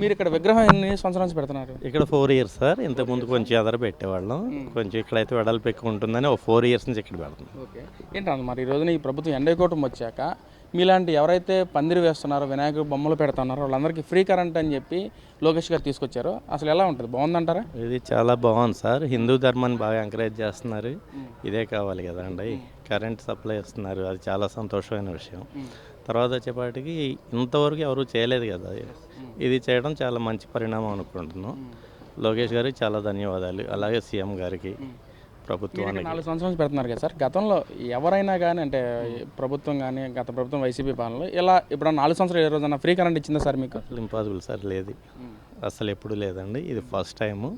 మీరు ఇక్కడ విగ్రహం ఎన్ని సంవత్సరాల నుంచి పెడుతున్నారు? ఇక్కడ ఫోర్ ఇయర్స్ సార్. ఇంతకుముందు కొంచెం ఎదర పెట్టేవాళ్ళం. కొంచెం ఇక్కడైతే వెడల్పు ఎక్కువ ఉంటుందని ఒక ఫోర్ ఇయర్స్ నుంచి ఇక్కడ పెడుతున్నాం. ఓకే. ఏంటన్నా మరి ఈ రోజున ఈ ప్రభుత్వం ఎండకోవటం వచ్చాక మీలాంటి ఎవరైతే పందిరి వేస్తున్నారో వినాయకుడు బొమ్మలు పెడుతున్నారో వాళ్ళందరికీ ఫ్రీ కరెంట్ అని చెప్పి లోకేష్ గారు తీసుకొచ్చారు. అసలు ఎలా ఉంటుంది? బాగుందంటారా? ఇది చాలా బాగుంది సార్. హిందూ ధర్మాన్ని బాగా ఎంకరేజ్ చేస్తున్నారు. ఇదే కావాలి కదండి. కరెంట్ సప్లై ఇస్తున్నారు అది చాలా సంతోషమైన విషయం. తర్వాత వచ్చేపాటికి ఇంతవరకు ఎవరు చేయలేదు కదా ఇది చేయడం చాలా మంచి పరిణామం అనుకుంటున్నాం లోకేష్ గారికి చాలా ధన్యవాదాలు. అలాగే సీఎం గారికి ప్రభుత్వానికి. నాలుగు సంవత్సరాల పెడుతున్నారు కదా సార్. గతంలో ఎవరైనా కానీ అంటే ప్రభుత్వం కానీ గత ప్రభుత్వం వైసీపీ పాలనలో ఇలా ఇప్పుడు నాలుగు సంవత్సరాలు ఏ రోజన్నా ఫ్రీ కరెంట్ ఇచ్చిందా సార్ మీకు? అసలు ఇంపాసిబుల్ సార్ లేదు. అసలు ఎప్పుడు లేదండి. ఇది ఫస్ట్ టైము.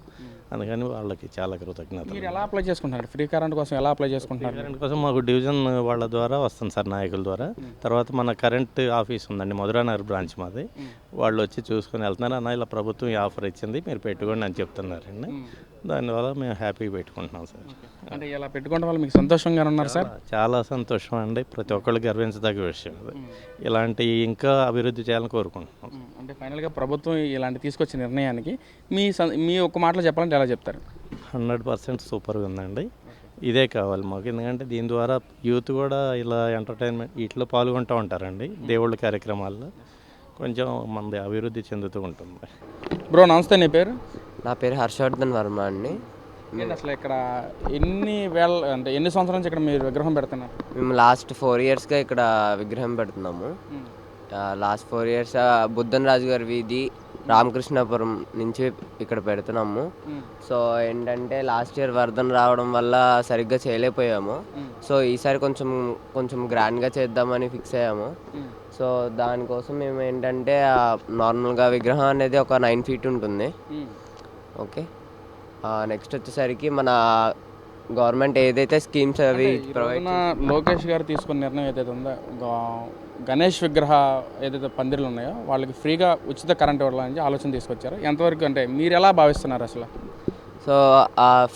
అందుకని వాళ్ళకి చాలా కృతజ్ఞతలు. మీరు ఎలా అప్లై చేసుకుంటున్నారు? ఫ్రీ కరెంట్ కోసం ఎలా అప్లై చేసుకుంటున్నారు? కరెంట్ కోసం మాకు డివిజన్ వాళ్ళ ద్వారా వస్తుంది సార్ నాయకుల ద్వారా. తర్వాత మన కరెంట్ ఆఫీస్ ఉందండి మధురానగర్ బ్రాంచ్ మాది. వాళ్ళు వచ్చి చూసుకొని వెళ్తున్నారు. అన్న ఇలా ప్రభుత్వం ఈ ఆఫర్ ఇచ్చింది మీరు పెట్టుకోండి అని చెప్తున్నారండి. దానివల్ల మేము హ్యాపీగా పెట్టుకుంటున్నాం సార్. అంటే ఇలా పెట్టుకోవడం వల్ల మీకు సంతోషంగా ఉన్నారు సార్? చాలా సంతోషం అండి. ప్రతి ఒక్కళ్ళు గర్వించదగ్గ విషయం అది. ఇలాంటి ఇంకా అభివృద్ధి చేయాలని కోరుకుంటున్నాం. అంటే ఫైనల్గా ప్రభుత్వం ఇలాంటి తీసుకొచ్చిన నిర్ణయానికి మీ సం- మీ ఒక్క మాటలో చెప్పాలంటే ఎలా చెప్తారు? హండ్రెడ్ పర్సెంట్ సూపర్గా ఉందండి. ఇదే కావాలి మాకు. ఎందుకంటే దీని ద్వారా యూత్ కూడా ఇలా ఎంటర్టైన్మెంట్ వీటిలో పాల్గొంటూ ఉంటారండి దేవుళ్ళ కార్యక్రమాల్లో. కొంచెం మనది అభివృద్ధి చెందుతూ ఉంటుంది. బ్రో నమస్తే నీ పేరు? నా పేరు హర్షవర్ధన్ వర్మ అండి. అసలు ఇక్కడ ఎన్ని వేల అంటే ఎన్ని సంవత్సరాల నుంచి ఇక్కడ మీరు విగ్రహం పెడుతున్నారు? మేము లాస్ట్ ఫోర్ ఇయర్స్గా ఇక్కడ విగ్రహం పెడుతున్నాము. Last four years Buddhan Raju గారి వీధి రామకృష్ణాపురం నుంచి ఇక్కడ పెడుతున్నాము. సో ఏంటంటే లాస్ట్ ఇయర్ వర్ధన్ రావడం వల్ల సరిగ్గా చేయలేకపోయాము. సో ఈసారి కొంచెం కొంచెం గ్రాండ్గా చేద్దామని ఫిక్స్ అయ్యాము. సో దానికోసం మేము ఏంటంటే నార్మల్గా విగ్రహం అనేది ఒక నైన్ ఫీట్ ఉంటుంది. ఓకే నెక్స్ట్ వచ్చేసరికి మన గవర్నమెంట్ ఏదైతే స్కీమ్స్ అవి ప్రొవైడ్ లోకేష్ గారు తీసుకున్న నిర్ణయం ఏదైతే ఉందో గణేష్ విగ్రహ ఏదైతే పందిర్లు ఉన్నాయో వాళ్ళకి ఫ్రీగా ఉచిత కరెంట్ ఇవ్వాలని ఆలోచన తీసుకొచ్చారు. ఎంతవరకు అంటే మీరు ఎలా భావిస్తున్నారు అసలు? సో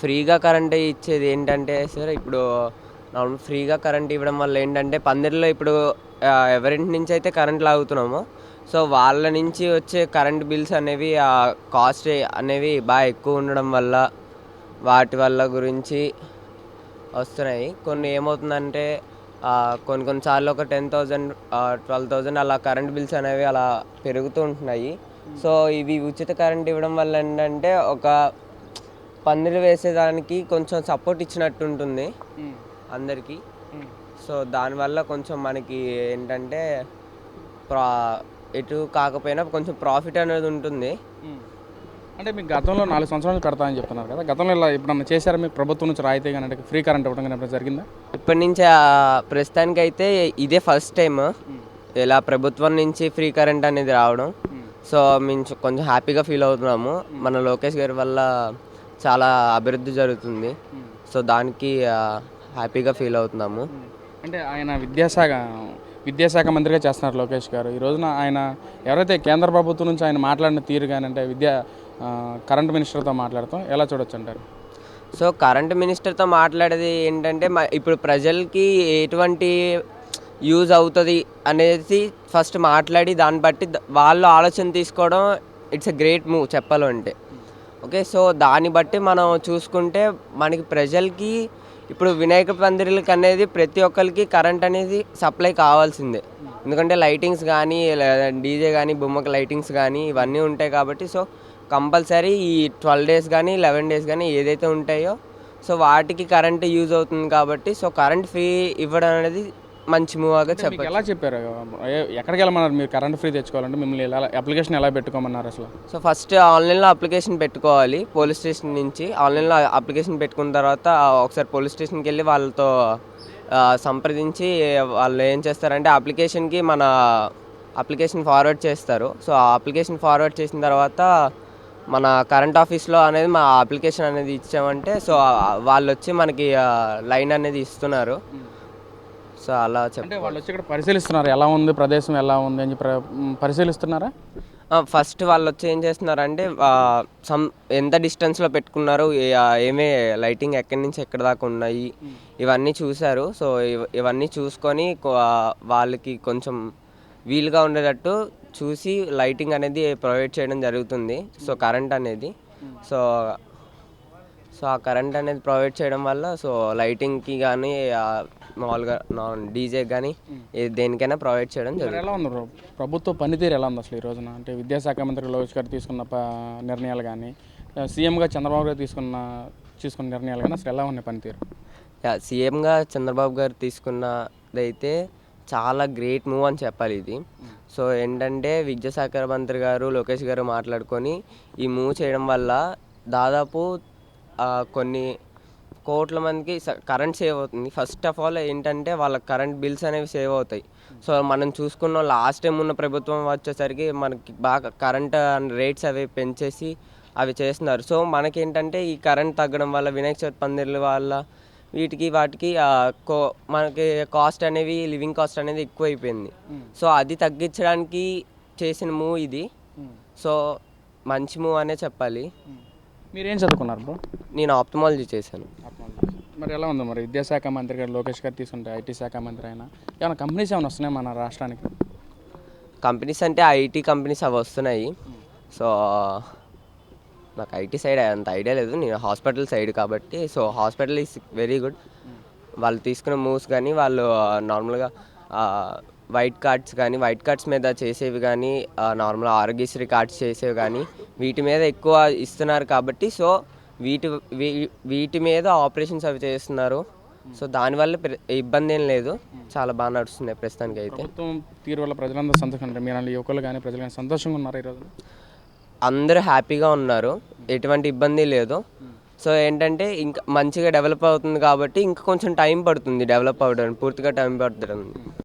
ఫ్రీగా కరెంట్ ఇచ్చేది ఏంటంటే సార్ ఇప్పుడు ఫ్రీగా కరెంట్ ఇవ్వడం వల్ల ఏంటంటే పందిరిలో ఇప్పుడు ఎవరింటి నుంచి అయితే కరెంట్ లాగుతున్నామో సో వాళ్ళ నుంచి వచ్చే కరెంట్ బిల్స్ అనేవి ఆ కాస్ట్ అనేవి బాగా ఎక్కువ ఉండడం వల్ల వాటి వల్ల గురించి వస్తున్నాయి. కొన్ని ఏమవుతుందంటే కొన్ని కొన్నిసార్లు ఒక టెన్ థౌజండ్ ట్వెల్వ్ థౌజండ్ అలా కరెంట్ బిల్స్ అనేవి అలా పెరుగుతూ ఉంటున్నాయి. సో ఇవి ఉచిత కరెంట్ ఇవ్వడం వల్ల ఏంటంటే ఒక పందిరి వేసేదానికి కొంచెం సపోర్ట్ ఇచ్చినట్టు ఉంటుంది అందరికీ. సో దానివల్ల కొంచెం మనకి ఏంటంటే ప్రా ఎటు కాకపోయినా కొంచెం ప్రాఫిట్ అనేది ఉంటుంది. అంటే మీకు గతంలో నాలుగు సంవత్సరాలు పెడతా అని చెప్తున్నారు కదా. గతంలో ఇలా ఎప్పుడన్నా చేశారా? మీకు ప్రభుత్వం నుంచి రాయితీ కానీ అంటే ఫ్రీ కరెంట్ ఇవ్వడం కానీ జరిగిందా? ఇప్పటి నుంచి ప్రస్తుతానికి అయితే ఇదే ఫస్ట్ టైం ఇలా ప్రభుత్వం నుంచి ఫ్రీ కరెంట్ అనేది రావడం. సో మేము కొంచెం హ్యాపీగా ఫీల్ అవుతున్నాము. మన లోకేష్ గారి వల్ల చాలా అభివృద్ధి జరుగుతుంది. సో దానికి హ్యాపీగా ఫీల్ అవుతున్నాము. అంటే ఆయన విద్యాశాఖ విద్యాశాఖ మంత్రిగా చేస్తున్నారు లోకేష్ గారు. ఈ రోజున ఆయన ఎవరైతే కేంద్ర ప్రభుత్వం నుంచి ఆయన మాట్లాడిన తీరు కానీ అంటే విద్యా కరెంట్ మినిస్టర్తో మాట్లాడతాం. ఎలా చూడొచ్చు అంటారు సో కరెంట్ మినిస్టర్తో మాట్లాడేది ఏంటంటే ఇప్పుడు ప్రజలకి ఎటువంటి యూజ్ అవుతుంది అనేది ఫస్ట్ మాట్లాడి దాన్ని బట్టి వాళ్ళు ఆలోచన తీసుకోవడం ఇట్స్ ఎ గ్రేట్ మూవ్ చెప్పాలంటే ఓకే సో దాన్ని బట్టి మనం చూసుకుంటే మనకి ప్రజలకి ఇప్పుడు వినాయక పందిరిలకి అనేది ప్రతి ఒక్కరికి కరెంట్ అనేది సప్లై కావాల్సిందే. ఎందుకంటే లైటింగ్స్ కానీ డీజే కానీ బొమ్మకి లైటింగ్స్ కానీ ఇవన్నీ ఉంటాయి కాబట్టి సో కంపల్సరీ ఈ ట్వెల్వ్ డేస్ కానీ లెవెన్ డేస్ కానీ ఏదైతే ఉంటాయో సో వాటికి కరెంట్ యూజ్ అవుతుంది కాబట్టి సో కరెంట్ ఫ్రీ ఇవ్వడం అనేది మంచి మూవ్గా చెప్పచ్చు. ఎలా చెప్పారు? ఎక్కడికి వెళ్ళమన్నారు మీరు కరెంట్ ఫ్రీ తెచ్చుకోవాలంటే? మిమ్మల్ని ఎలా అప్లికేషన్ ఎలా పెట్టుకోమన్నారు అసలు? సో ఫస్ట్ ఆన్లైన్లో అప్లికేషన్ పెట్టుకోవాలి పోలీస్ స్టేషన్ నుంచి. ఆన్లైన్లో అప్లికేషన్ పెట్టుకున్న తర్వాత ఒకసారి పోలీస్ స్టేషన్కి వెళ్ళి వాళ్ళతో సంప్రదించి వాళ్ళు ఏం చేస్తారంటే అప్లికేషన్కి మన అప్లికేషన్ ఫార్వర్డ్ చేస్తారు. సో ఆ అప్లికేషన్ ఫార్వర్డ్ చేసిన తర్వాత మన కరెంట్ ఆఫీస్లో అనేది మా అప్లికేషన్ అనేది ఇచ్చామంటే సో వాళ్ళు వచ్చి మనకి లైన్ అనేది ఇస్తున్నారు. సో అలా చెప్ప అంటే వాళ్ళు వచ్చి ఇక్కడ పరిశీలిస్తున్నారు ఎలా ఉంది ప్రదేశం ఎలా ఉంది అని పరిశీలిస్తున్నారా? ఫస్ట్ వాళ్ళు వచ్చి ఏం చేస్తున్నారంటే సమ్ ఎంత డిస్టెన్స్లో పెట్టుకున్నారు ఏమే లైటింగ్ ఎక్కడి నుంచి ఎక్కడి దాకా ఉన్నాయి ఇవన్నీ చూశారు. సో ఇవ- ఇవన్నీ చూసుకొని వాళ్ళకి కొంచెం వీలుగా ఉండేటట్టు చూసి లైటింగ్ అనేది ప్రొవైడ్ చేయడం జరుగుతుంది. సో కరెంట్ అనేది. సో సో ఆ కరెంట్ అనేది ప్రొవైడ్ చేయడం వల్ల సో లైటింగ్కి కానీ మామూలుగా డీజేకి కానీ దేనికైనా ప్రొవైడ్ చేయడం జరుగుతుంది ఎలా ఉంది? ప్రభుత్వ పనితీరు ఎలా ఉంది అసలు ఈ రోజున? అంటే విద్యాశాఖ మంత్రి లోకేష్ గారు తీసుకున్న నిర్ణయాలు కానీ సీఎంగా చంద్రబాబు గారు తీసుకున్న తీసుకున్న నిర్ణయాలు కానీ అసలు ఎలా ఉన్నాయి పనితీరు? యా సీఎంగా చంద్రబాబు గారు తీసుకున్నదైతే చాలా గ్రేట్ మూవ్ అని చెప్పాలి ఇది. సో ఏంటంటే విద్యాసాగర్ మంత్రి గారు లోకేష్ గారు మాట్లాడుకొని ఈ మూవ్ చేయడం వల్ల దాదాపు కొన్ని కోట్ల మందికి కరెంట్ సేవ్ అవుతుంది. ఫస్ట్ ఆఫ్ ఆల్ ఏంటంటే వాళ్ళ కరెంట్ బిల్స్ అనేవి సేవ్ అవుతాయి. సో మనం చూసుకున్న లాస్ట్ టైం ఉన్న ప్రభుత్వం వచ్చేసరికి మనకి బాగా కరెంట్ రేట్స్ అవి పెంచేసి అవి చేస్తున్నారు. సో మనకేంటంటే ఈ కరెంట్ తగ్గడం వల్ల వినాయక చవితి పందిర్ల వల్ల వీటికి వాటికి కో మనకి కాస్ట్ అనేవి లివింగ్ కాస్ట్ అనేది ఎక్కువ అయిపోయింది సో అది తగ్గించడానికి చేసిన మూవ్ ఇది. సో మంచి మూవ్ అనే చెప్పాలి. మీరు చదువుకున్నారు బ్రో? నేను ఆప్టమాలజీ చేశాను. మరి ఎలా ఉంది మరి? విద్యాశాఖ మంత్రి గారు లోకేష్ గారు తీసుకుంటే ఐటీ శాఖ మంత్రి అయినా? ఏమైనా కంపెనీస్ ఏమైనా వస్తున్నాయి మన రాష్ట్రానికి? కంపెనీస్ అంటే ఐటీ కంపెనీస్ అవి వస్తున్నాయి. సో నాకు ఐటీ సైడ్ అంత ఐడియా లేదు. నేను హాస్పిటల్ సైడ్ కాబట్టి so hospital is very good. వాళ్ళు తీసుకున్న మూవ్స్ కానీ వాళ్ళు నార్మల్గా వైట్ కార్డ్స్ కానీ వైట్ కార్డ్స్ మీద చేసేవి కానీ నార్మల్ ఆరోగ్యశ్రీ కార్డ్స్ చేసేవి కానీ వీటి మీద ఎక్కువ ఇస్తున్నారు కాబట్టి సో వీటి వీటి మీద ఆపరేషన్స్ అవి చేస్తున్నారు. సో దానివల్ల ఇబ్బంది ఏం లేదు. చాలా బాగా నడుస్తున్నాయి ప్రస్తుతానికి అయితే తీరు వల్ల ప్రజలందరూ సంతోషంగా ఉంటారు మీరు యువకులు కానీ ప్రజలు కానీ సంతోషంగా ఉన్నారు ఈరోజు అందరూ హ్యాపీగా ఉన్నారు. ఎటువంటి ఇబ్బంది లేదు. సో ఏంటంటే ఇంకా మంచిగా డెవలప్ అవుతుంది కాబట్టి ఇంకా కొంచెం టైం పడుతుంది డెవలప్ అవ్వడానికి పూర్తిగా టైం పడుతుంది.